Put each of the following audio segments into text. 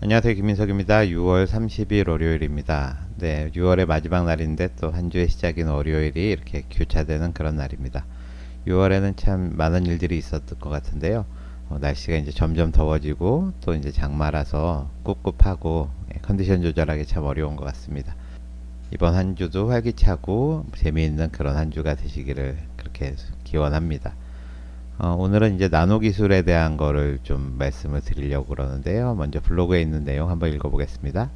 안녕하세요. 김민석입니다. 6월 30일 월요일입니다. 네, 6월의 마지막 날인데 또 한 주의 시작인 월요일이 이렇게 교차되는 그런 날입니다. 6월에는 참 많은 일들이 있었을 것 같은데요. 어, 날씨가 이제 점점 더워지고 또 이제 장마라서 꿉꿉하고 예, 컨디션 조절하기 참 어려운 것 같습니다. 이번 한 주도 활기차고 재미있는 그런 한 주가 되시기를 그렇게 기원합니다. 어, 오늘은 이제 나노 기술에 대한 거를 좀 말씀을 드리려고 그러는데요. 먼저 블로그에 있는 내용 한번 읽어보겠습니다.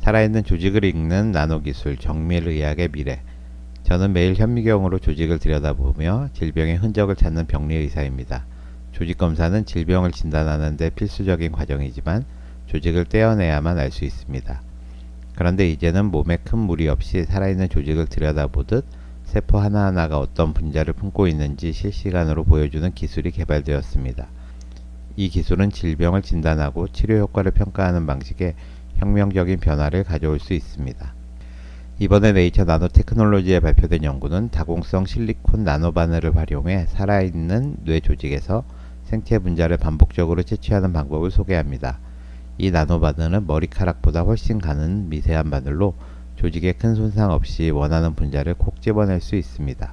살아있는 조직을 읽는 나노 기술 정밀의학의 미래. 저는 매일 현미경으로 조직을 들여다보며 질병의 흔적을 찾는 병리 의사입니다. 조직 검사는 질병을 진단하는 데 필수적인 과정이지만 조직을 떼어내야만 알 수 있습니다. 그런데 이제는 몸에 큰 무리 없이 살아있는 조직을 들여다보듯 세포 하나하나가 어떤 분자를 품고 있는지 실시간으로 보여주는 기술이 개발되었습니다. 이 기술은 질병을 진단하고 치료 효과를 평가하는 방식에 혁명적인 변화를 가져올 수 있습니다. 이번에 네이처 나노테크놀로지에 발표된 연구는 다공성 실리콘 나노바늘을 활용해 살아있는 뇌 조직에서 생체 분자를 반복적으로 채취하는 방법을 소개합니다. 이 나노바늘은 머리카락보다 훨씬 가는 미세한 바늘로 조직에 큰 손상 없이 원하는 분자를 콕 집어낼 수 있습니다.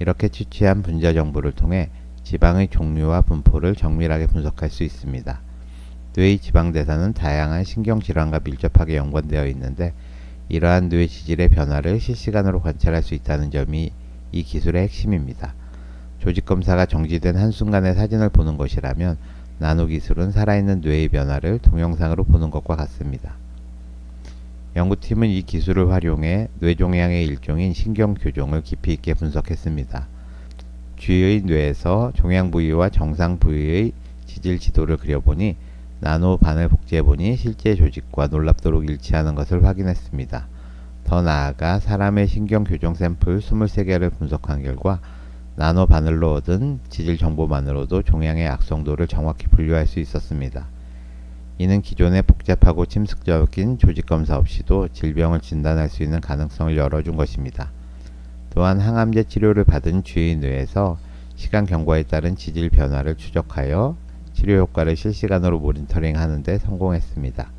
이렇게 채취한 분자 정보를 통해 지방의 종류와 분포를 정밀하게 분석할 수 있습니다. 뇌의 지방 대사는 다양한 신경 질환과 밀접하게 연관되어 있는데 이러한 뇌 지질의 변화를 실시간으로 관찰할 수 있다는 점이 이 기술의 핵심입니다. 조직 검사가 정지된 한순간의 사진을 보는 것이라면 나노 기술은 살아있는 뇌의 변화를 동영상으로 보는 것과 같습니다. 연구팀은 이 기술을 활용해 뇌종양의 일종인 신경교종을 깊이 있게 분석했습니다. 쥐의 뇌에서 종양 부위와 정상 부위의 지질 지도를 그려보니 나노 반을 복제해보니 실제 조직과 놀랍도록 일치하는 것을 확인했습니다. 더 나아가 사람의 신경교종 샘플 23개를 분석한 결과 나노 바늘로 얻은 지질 정보만으로도 종양의 악성도를 정확히 분류할 수 있었습니다. 이는 기존의 복잡하고 침습적인 조직 검사 없이도 질병을 진단할 수 있는 가능성을 열어준 것입니다. 또한 항암제 치료를 받은 쥐의 뇌에서 시간 경과에 따른 지질 변화를 추적하여 치료 효과를 실시간으로 모니터링 하는데 성공했습니다.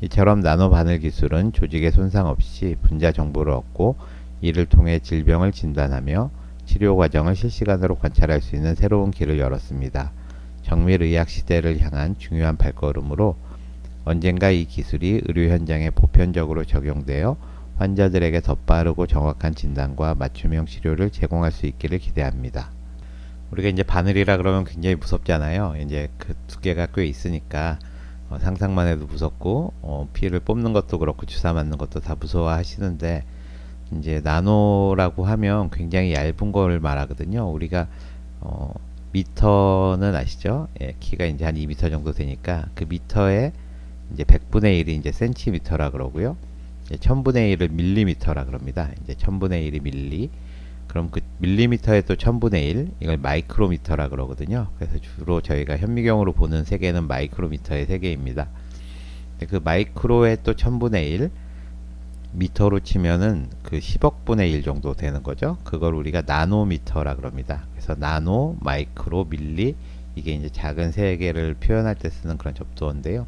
이처럼 나노 바늘 기술은 조직의 손상 없이 분자 정보를 얻고 이를 통해 질병을 진단하며 치료 과정을 실시간으로 관찰할 수 있는 새로운 길을 열었습니다. 정밀의학 시대를 향한 중요한 발걸음으로 언젠가 이 기술이 의료 현장에 보편적으로 적용되어 환자들에게 더 빠르고 정확한 진단과 맞춤형 치료를 제공할 수 있기를 기대합니다. 우리가 이제 바늘이라 그러면 굉장히 무섭잖아요. 이제 그 두께가 꽤 있으니까 어, 상상만 해도 무섭고 어, 피를 뽑는 것도 그렇고 주사 맞는 것도 다 무서워하시는데 이제 나노라고 하면 굉장히 얇은 걸 말하거든요. 우리가 어, 미터는 아시죠? 예, 키가 이제 한 2미터 정도 되니까 그 미터에 이제 100분의 1이 이제 센티미터라 그러고요. 이제 1000분의 1을 밀리미터라 그럽니다. 이제 1000분의 1이 밀리. 그럼 그 밀리미터의 또 1000분의 1 이걸 마이크로미터라 그러거든요. 그래서 주로 저희가 현미경으로 보는 세계는 마이크로미터의 세계입니다. 그 마이크로의 또 1000분의 1 미터로 치면은 그 10억 분의 1 정도 되는 거죠. 그걸 우리가 나노미터라 그럽니다. 그래서 나노, 마이크로, 밀리 이게 이제 작은 세계를 표현할 때 쓰는 그런 접두어인데요.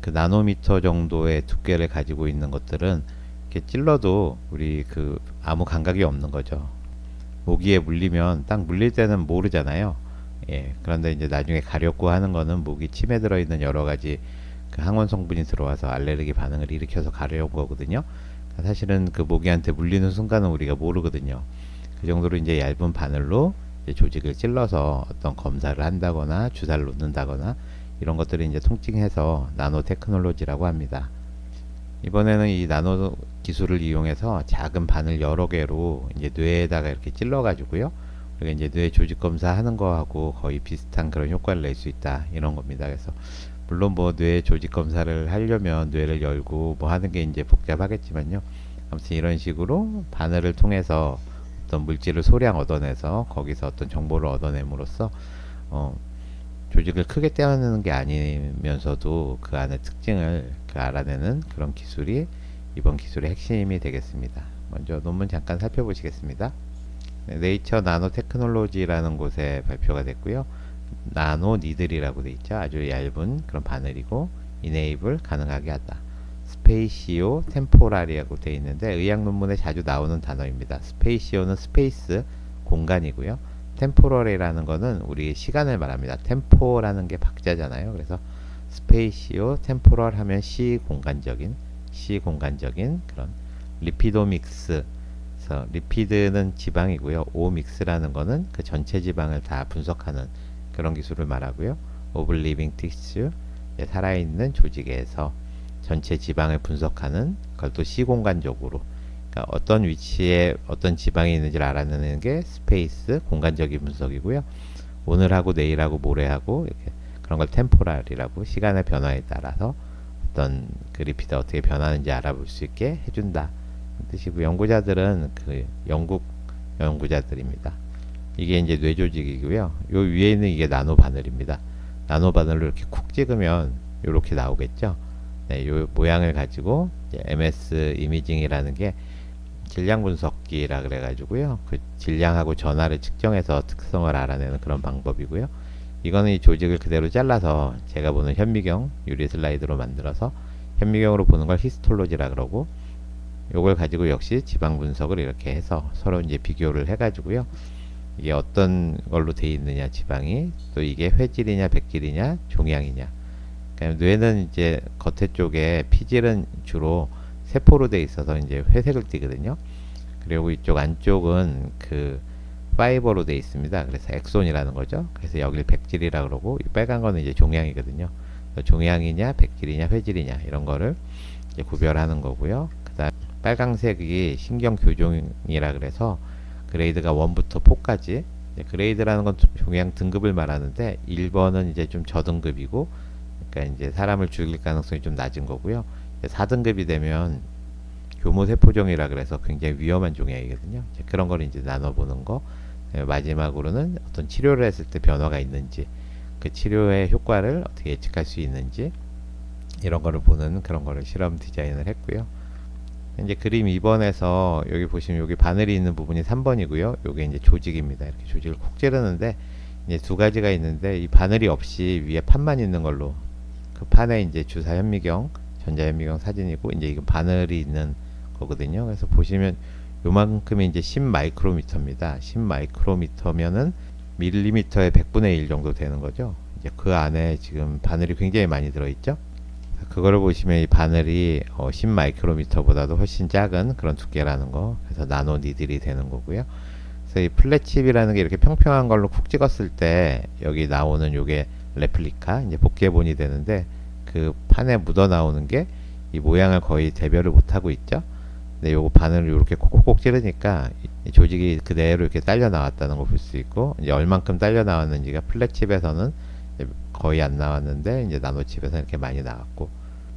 그 나노미터 정도의 두께를 가지고 있는 것들은 이렇게 찔러도 우리 그 아무 감각이 없는 거죠. 모기에 물리면 딱 물릴 때는 모르잖아요. 예. 그런데 이제 나중에 가렵고 하는 거는 모기 침에 들어 있는 여러 가지 그 항원 성분이 들어와서 알레르기 반응을 일으켜서 가려운 거거든요. 사실은 그 모기한테 물리는 순간은 우리가 모르거든요. 그 정도로 이제 얇은 바늘로 이제 조직을 찔러서 어떤 검사를 한다거나 주사를 놓는다거나 이런 것들을 이제 통칭해서 나노 테크놀로지라고 합니다. 이번에는 이 나노 기술을 이용해서 작은 바늘 여러 개로 이제 뇌에다가 이렇게 찔러 가지고요. 우리가 이제 뇌 조직 검사 하는 거하고 거의 비슷한 그런 효과를 낼 수 있다 이런 겁니다. 그래서 물론 뭐 뇌 조직 검사를 하려면 뇌를 열고 뭐 하는 게 이제 복잡하겠지만요. 아무튼 이런 식으로 바늘을 통해서 어떤 물질을 소량 얻어내서 거기서 어떤 정보를 얻어냄으로써 어, 조직을 크게 떼어내는 게 아니면서도 그 안의 특징을 그 알아내는 그런 기술이 이번 기술의 핵심이 되겠습니다. 먼저 논문 잠깐 살펴보시겠습니다. 네, 네이처 나노 테크놀로지라는 곳에 발표가 됐고요. 나노 니들이라고 돼 있죠. 아주 얇은 그런 바늘이고 이네이블 가능하게 하다. 스페이시오 템포랄이라고 돼 있는데 의학 논문에 자주 나오는 단어입니다. 스페이시오는 스페이스 공간이고요. 템포럴이라는 거는 우리 시간을 말합니다. 템포라는 게 박자잖아요. 그래서 스페이시오 템포럴 하면 시 공간적인 시 공간적인 그런 리피도믹스 그래서 리피드는 지방이고요. 오믹스라는 거는 그 전체 지방을 다 분석하는 그런 기술을 말하고요. 오블 리빙 티슈 살아있는 조직에서 전체 지방을 분석하는 그것도 시공간적으로 그러니까 어떤 위치에 어떤 지방이 있는지를 알아내는 게 스페이스 공간적인 분석이고요. 오늘하고 내일하고 모레하고 이렇게 그런 걸 템포랄이라고 시간의 변화에 따라서 어떤 그 리피드 어떻게 변하는지 알아볼 수 있게 해준다 뜻이고 연구자들은 그 영국 연구자들입니다. 이게 이제 뇌 조직이고요. 요 위에 있는 이게 나노 바늘입니다. 나노 바늘로 이렇게 쿡 찍으면 이렇게 나오겠죠. 네, 요 모양을 가지고 이제 MS 이미징이라는 게 질량 분석기라 그래가지고요. 그 질량하고 전하를 측정해서 특성을 알아내는 그런 방법이고요. 이거는 이 조직을 그대로 잘라서 제가 보는 현미경 유리 슬라이드로 만들어서 현미경으로 보는 걸 히스톨로지라 그러고 요걸 가지고 역시 지방 분석을 이렇게 해서 서로 이제 비교를 해가지고요. 이게 어떤 걸로 돼 있느냐 지방이 또 이게 회질이냐 백질이냐 종양이냐 그러니까 뇌는 이제 겉에 쪽에 피질은 주로 세포로 돼 있어서 이제 회색을 띠거든요. 그리고 이쪽 안쪽은 그 파이버로 돼 있습니다. 그래서 엑손이라는 거죠. 그래서 여길 백질이라 그러고 이 빨간 거는 이제 종양이거든요. 종양이냐 백질이냐 회질이냐 이런 거를 구별하는 거고요. 그다음 빨강색이 신경 교종이라 그래서 그레이드가 1부터 4까지 그레이드라는 건 종양 등급을 말하는데 1번은 이제 좀 저등급이고 그러니까 이제 사람을 죽일 가능성이 좀 낮은 거고요. 4등급이 되면 교모세포종이라 그래서 굉장히 위험한 종양이거든요. 그런 걸 이제 나눠보는 거. 네, 마지막으로는 어떤 치료를 했을 때 변화가 있는지, 그 치료의 효과를 어떻게 예측할 수 있는지, 이런 거를 보는 그런 거를 실험 디자인을 했고요. 이제 그림 2번에서 여기 보시면 여기 바늘이 있는 부분이 3번이고요. 요게 이제 조직입니다. 이렇게 조직을 콕 찌르는데 이제 두 가지가 있는데 이 바늘이 없이 위에 판만 있는 걸로 그 판에 이제 주사 현미경, 전자 현미경 사진이고 이제 이건 바늘이 있는 거거든요. 그래서 보시면 요만큼이 이제 10 마이크로미터입니다. 10 마이크로미터면은 밀리미터의 100분의 1 정도 되는 거죠. 이제 그 안에 지금 바늘이 굉장히 많이 들어 있죠. 그거를 보시면 이 바늘이 어, 10 마이크로미터보다도 훨씬 작은 그런 두께라는 거. 그래서 나노 니들이 되는 거고요. 그래서 이 플랫칩이라는 게 이렇게 평평한 걸로 쿡 찍었을 때 여기 나오는 요게 레플리카 이제 복제본이 되는데 그 판에 묻어 나오는 게 이 모양을 거의 대별을 못 하고 있죠. 근데 요거 바늘을 이렇게 콕콕콕 찌르니까 이 조직이 그대로 이렇게 딸려 나왔다는 걸 볼 수 있고 이제 얼만큼 딸려 나왔는지가 플랫칩에서는 거의 안 나왔는데 이제 나노칩에서 이렇게 많이 나왔고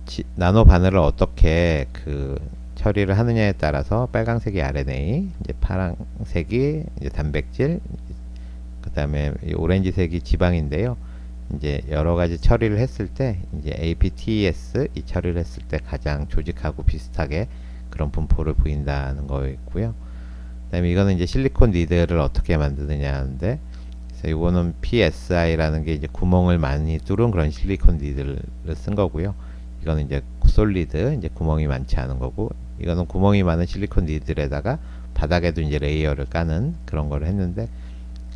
치, 나노 바늘을 어떻게 그 처리를 하느냐에 따라서 빨강색이 RNA, 이제 파란색이 이제 단백질, 그 다음에 오렌지색이 지방인데요. 이제 여러 가지 처리를 했을 때 이제 APTS 이 처리를 했을 때 가장 조직하고 비슷하게 그런 분포를 보인다는 거였고요. 그다음에 이거는 이제 실리콘 니들을 어떻게 만드느냐 하는데 그래서 이거는 PSI라는 게 이제 구멍을 많이 뚫은 그런 실리콘 니들을 쓴 거고요. 이거는 이제 솔리드 이제 구멍이 많지 않은 거고 이거는 구멍이 많은 실리콘 니들에다가 바닥에도 이제 레이어를 까는 그런 걸 했는데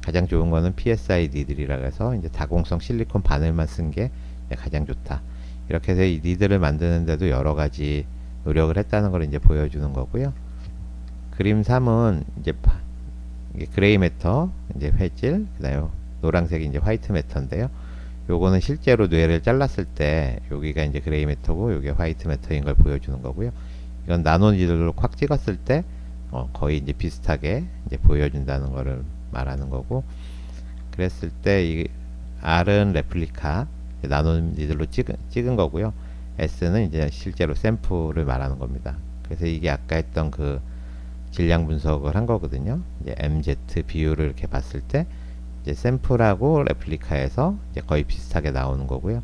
가장 좋은 거는 PSI 니들이라 해서 이제 다공성 실리콘 바늘만 쓴 게 가장 좋다. 이렇게 해서 이 니들을 만드는데도 여러 가지 노력을 했다는 걸 이제 보여주는 거고요. 그림 3은 이제 그레이 매터, 이제 회질, 그다음에 노란색이 이제 화이트 매터인데요. 요거는 실제로 뇌를 잘랐을 때 여기가 이제 그레이 매터고 여기 화이트 매터인 걸 보여주는 거고요. 이건 나노 니들로 콱 찍었을 때 어, 거의 이제 비슷하게 이제 보여준다는 거를 말하는 거고 그랬을 때 이 R은 레플리카 나노 니들로 찍은, 찍은 거고요. S는 이제 실제로 샘플을 말하는 겁니다. 그래서 이게 아까 했던 그 질량 분석을 한 거거든요. 이제 MZ 비율을 이렇게 봤을 때 이제 샘플하고 레플리카에서 이제 거의 비슷하게 나오는 거고요.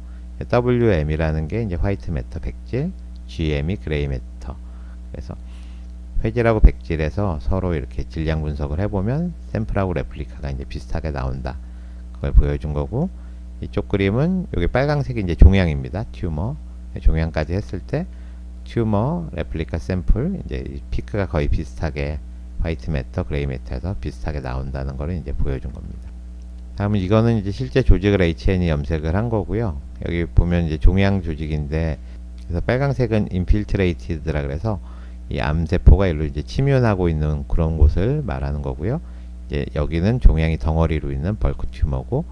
WM이라는 게 이제 화이트 매터 백질, GM이 그레이 매터. 그래서 회질하고 백질에서 서로 이렇게 질량 분석을 해보면 샘플하고 레플리카가 이제 비슷하게 나온다. 그걸 보여준 거고 이쪽 그림은 여기 빨강색이 이제 종양입니다. 튜머 네, 종양까지 했을 때 튜머 레플리카 샘플 이제 이 피크가 거의 비슷하게 화이트 매터, 그레이 매터에서 비슷하게 나온다는 거를 이제 보여준 겁니다. 다음은 이거는 이제 실제 조직을 HN이 염색을 한 거고요. 여기 보면 이제 종양 조직인데 그래서 빨강색은 인필트레이티드라 그래서 이 암세포가 일로 이제 침윤하고 있는 그런 곳을 말하는 거고요. 이제 여기는 종양이 덩어리로 있는 벌크 튜머고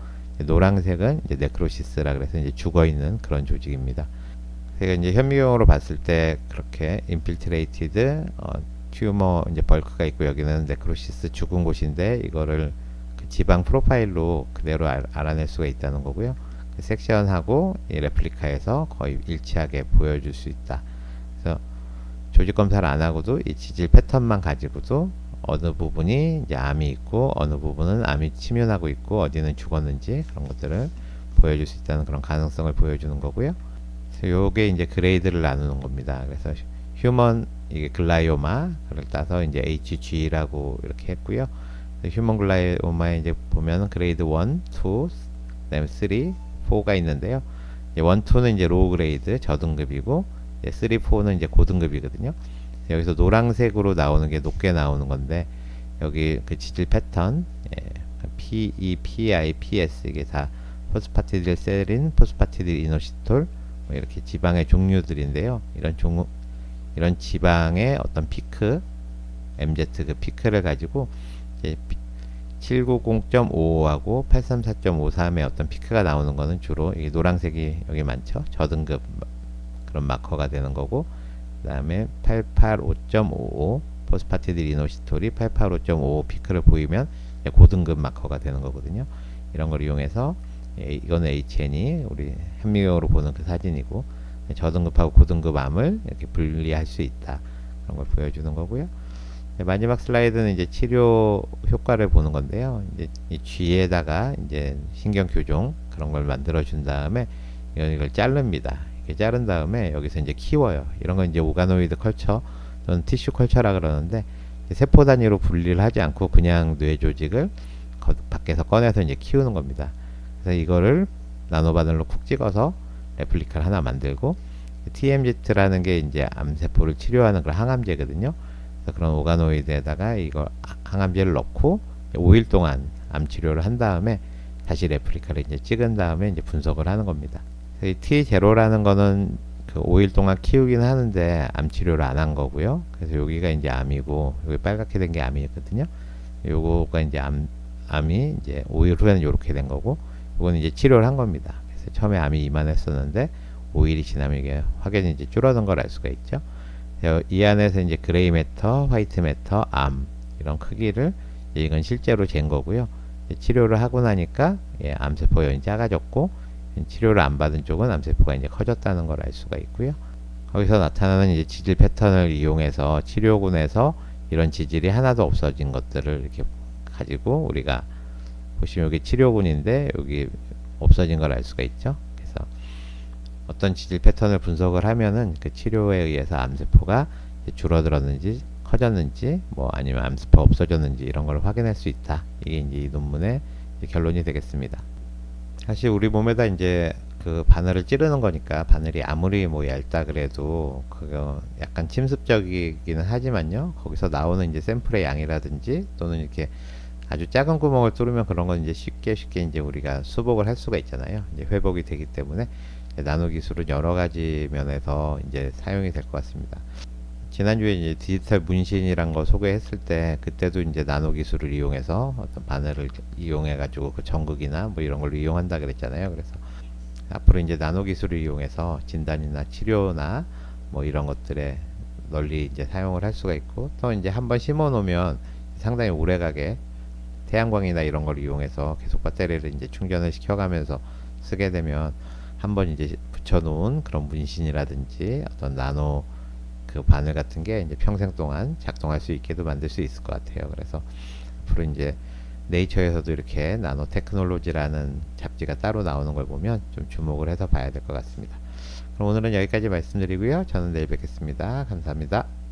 노란색은 이제 네크로시스라 그래서 이제 죽어 있는 그런 조직입니다. 그래서 이제 현미경으로 봤을 때 그렇게 인필트레이티드 어, 튜머 이제 벌크가 있고 여기는 네크로시스 죽은 곳인데 이거를 그 지방 프로파일로 그대로 알, 아낼 수가 있다는 거고요. 그 섹션하고 이 레플리카에서 거의 일치하게 보여줄 수 있다. 그래서 조직 검사를 안 하고도 이 지질 패턴만 가지고도 어느 부분이 이제 암이 있고 어느 부분은 암이 침윤하고 있고 어디는 죽었는지 그런 것들을 보여줄 수 있다는 그런 가능성을 보여주는 거고요. 요게 이제 그레이드를 나누는 겁니다. 그래서 휴먼 이게 글라이오마를 따서 이제 HG라고 이렇게 했고요. 휴먼 글라이오마에 이제 보면 그레이드 1, 2, 그다음에 3, 4가 있는데요. 이제 1, 2는 이제 로우 그레이드 저등급이고 이제 3, 4는 이제 고등급이거든요. 여기서 노란색으로 나오는 게 높게 나오는 건데 여기 그 지질 패턴 예, P, E, P, I, P, S 이게 다 포스파티딜 세린, 포스파티딜 이노시톨 뭐 이렇게 지방의 종류들인데요. 이런 종 이런 지방의 어떤 피크 MZ 그 피크를 가지고 이제 790.55하고 834.53의 어떤 피크가 나오는 거는 주로 이 노란색이 여기 많죠. 저등급 그런 마커가 되는 거고 그다음에 885.55 포스파티딜 이노시톨이 885.55 피크를 보이면 고등급 마커가 되는 거거든요. 이런 걸 이용해서 예, 이거는 HN이 우리 현미경으로 보는 그 사진이고 저등급하고 고등급 암을 이렇게 분리할 수 있다. 그런 걸 보여주는 거고요. 네, 마지막 슬라이드는 이제 치료 효과를 보는 건데요. 이제 이 쥐에다가 이제 신경 교종 그런 걸 만들어 준 다음에 이걸, 자릅니다. 이렇게 자른 다음에 여기서 이제 키워요. 이런 건 이제 오가노이드 컬처 또는 티슈 컬처라 그러는데 세포 단위로 분리를 하지 않고 그냥 뇌 조직을 거, 밖에서 꺼내서 이제 키우는 겁니다. 그래서 이거를 나노 바늘로 쿡 찍어서 레플리카를 하나 만들고 TMZ라는 게 이제 암세포를 치료하는 그런 항암제거든요. 그래서 그런 오가노이드에다가 이거 항암제를 넣고 5일 동안 암 치료를 한 다음에 다시 레플리카를 이제 찍은 다음에 이제 분석을 하는 겁니다. 이 T0라는 거는 그 5일 동안 키우긴 하는데 암 치료를 안 한 거고요. 그래서 여기가 이제 암이고 여기 빨갛게 된 게 암이거든요. 요거가 이제 암 암이 이제 5일 후에는 이렇게 된 거고 이거는 이제 치료를 한 겁니다. 그래서 처음에 암이 이만했었는데 5일이 지나면 이게 확연히 이제 줄어든 걸 알 수가 있죠. 이 안에서 이제 그레이 매터, 화이트 매터, 암 이런 크기를 이건 실제로 잰 거고요. 치료를 하고 나니까 예, 암세포 연이 작아졌고 치료를 안 받은 쪽은 암세포가 이제 커졌다는 걸 알 수가 있고요. 거기서 나타나는 이제 지질 패턴을 이용해서 치료군에서 이런 지질이 하나도 없어진 것들을 이렇게 가지고 우리가 보시면 여기 치료군인데 여기 없어진 걸 알 수가 있죠. 그래서 어떤 지질 패턴을 분석을 하면은 그 치료에 의해서 암세포가 줄어들었는지 커졌는지 뭐 아니면 암세포 없어졌는지 이런 걸 확인할 수 있다. 이게 이제 이 논문의 이제 결론이 되겠습니다. 사실 우리 몸에다 이제 그 바늘을 찌르는 거니까 바늘이 아무리 뭐 얇다 그래도 그거 약간 침습적이기는 하지만요. 거기서 나오는 이제 샘플의 양이라든지 또는 이렇게 아주 작은 구멍을 뚫으면 그런 건 이제 쉽게 쉽게 이제 우리가 수복을 할 수가 있잖아요. 이제 회복이 되기 때문에 나노 기술은 여러 가지 면에서 이제 사용이 될 것 같습니다. 지난주에 이제 디지털 문신이란 거 소개했을 때 그때도 이제 나노 기술을 이용해서 어떤 바늘을 이용해 가지고 그 전극이나 뭐 이런 걸 이용한다 그랬잖아요. 그래서 앞으로 이제 나노 기술을 이용해서 진단이나 치료나 뭐 이런 것들에 널리 이제 사용을 할 수가 있고 또 이제 한번 심어 놓으면 상당히 오래 가게 태양광이나 이런 걸 이용해서 계속 배터리를 이제 충전을 시켜가면서 쓰게 되면 한번 이제 붙여놓은 그런 문신이라든지 어떤 나노 그 바늘 같은 게 이제 평생 동안 작동할 수 있게도 만들 수 있을 것 같아요. 그래서 앞으로 이제 네이처에서도 이렇게 나노 테크놀로지라는 잡지가 따로 나오는 걸 보면 좀 주목을 해서 봐야 될 것 같습니다. 그럼 오늘은 여기까지 말씀드리고요. 저는 내일 뵙겠습니다. 감사합니다.